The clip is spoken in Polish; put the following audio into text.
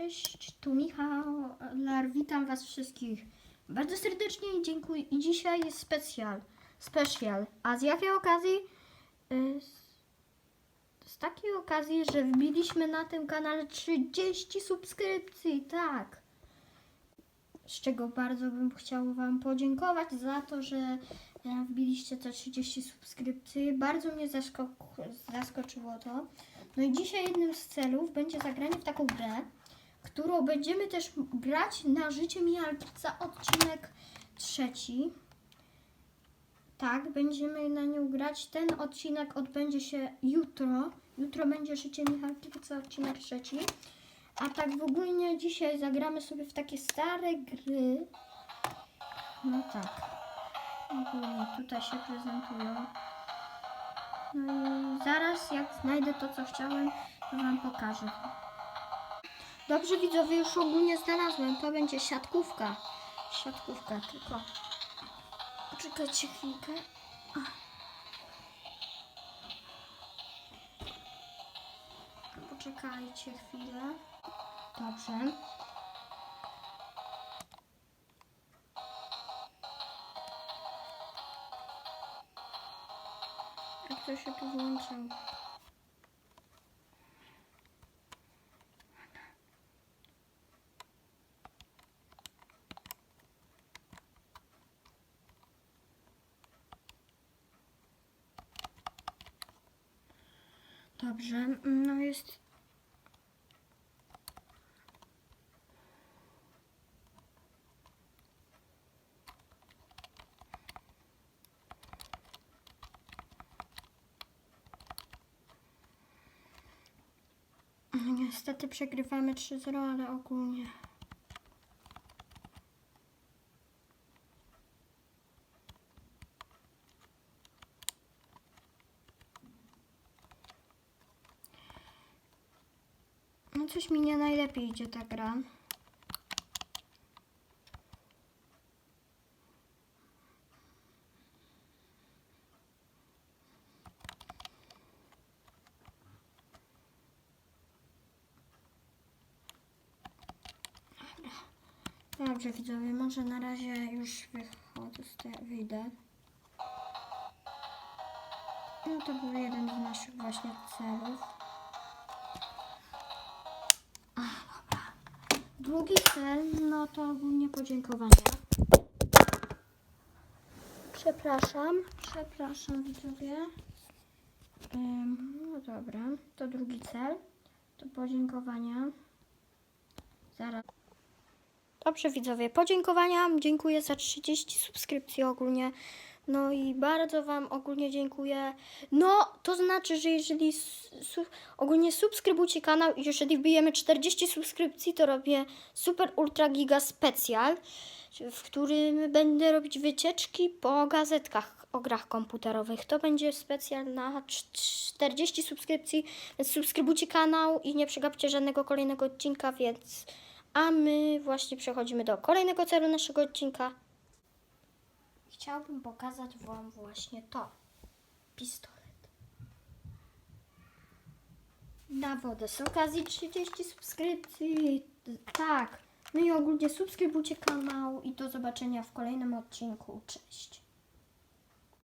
Cześć, tu Michał Lar, witam Was wszystkich bardzo serdecznie i dziękuję. I dzisiaj jest specjal, specjal. A z jakiej okazji? Y, Z, takiej okazji, że wbiliśmy na tym kanale 30 subskrypcji, tak. Z czego bardzo bym chciał Wam podziękować za to, że e, wbiliście te 30 subskrypcji. Bardzo mnie zaskoczyło to. No i dzisiaj jednym z celów będzie zagranie w taką grę, którą będziemy też grać na życie Mijalkica, odcinek trzeci. Tak, będziemy na nią grać. Ten odcinek odbędzie się jutro. Jutro będzie życie Michalkiewicza, odcinek trzeci. A tak w ogóle dzisiaj zagramy sobie w takie stare gry. No tak. Ogólnie tutaj się prezentują. No i zaraz jak znajdę to, co chciałem, to Wam pokażę. Dobrze widzowie, już ogólnie znalazłem. To będzie siatkówka. Siatkówka, tylko poczekajcie chwilkę. Poczekajcie chwilę. Dobrze. Jak to się tu włączył? Dobrze, no jest. No Niestety przegrywamy 3-0, ale ogólnie. No coś mi nie najlepiej idzie ta gra. Dobrze widzowie, może na razie już wychodzę z tej, wyjdę. No to był jeden z naszych właśnie celów. Drugi cel, no to ogólnie podziękowania. Przepraszam, przepraszam widzowie. No dobra, to drugi cel. To podziękowania. Zaraz. Dobrze widzowie, podziękowania. Dziękuję za 30 subskrypcji ogólnie. No i bardzo Wam ogólnie dziękuję. No, to znaczy, że jeżeli su ogólnie subskrybujcie kanał i jeżeli wbijemy 40 subskrypcji, to robię super ultra giga specjal, w którym będę robić wycieczki po gazetkach o grach komputerowych. To będzie specjal na cz- 40 subskrypcji, więc subskrybujcie kanał i nie przegapcie żadnego kolejnego odcinka, więc... A my właśnie przechodzimy do kolejnego celu naszego odcinka. Chciałbym pokazać Wam właśnie to. Pistolet. Na wodę z okazji 30 subskrypcji. Tak. No i ogólnie subskrybujcie kanał i do zobaczenia w kolejnym odcinku. Cześć.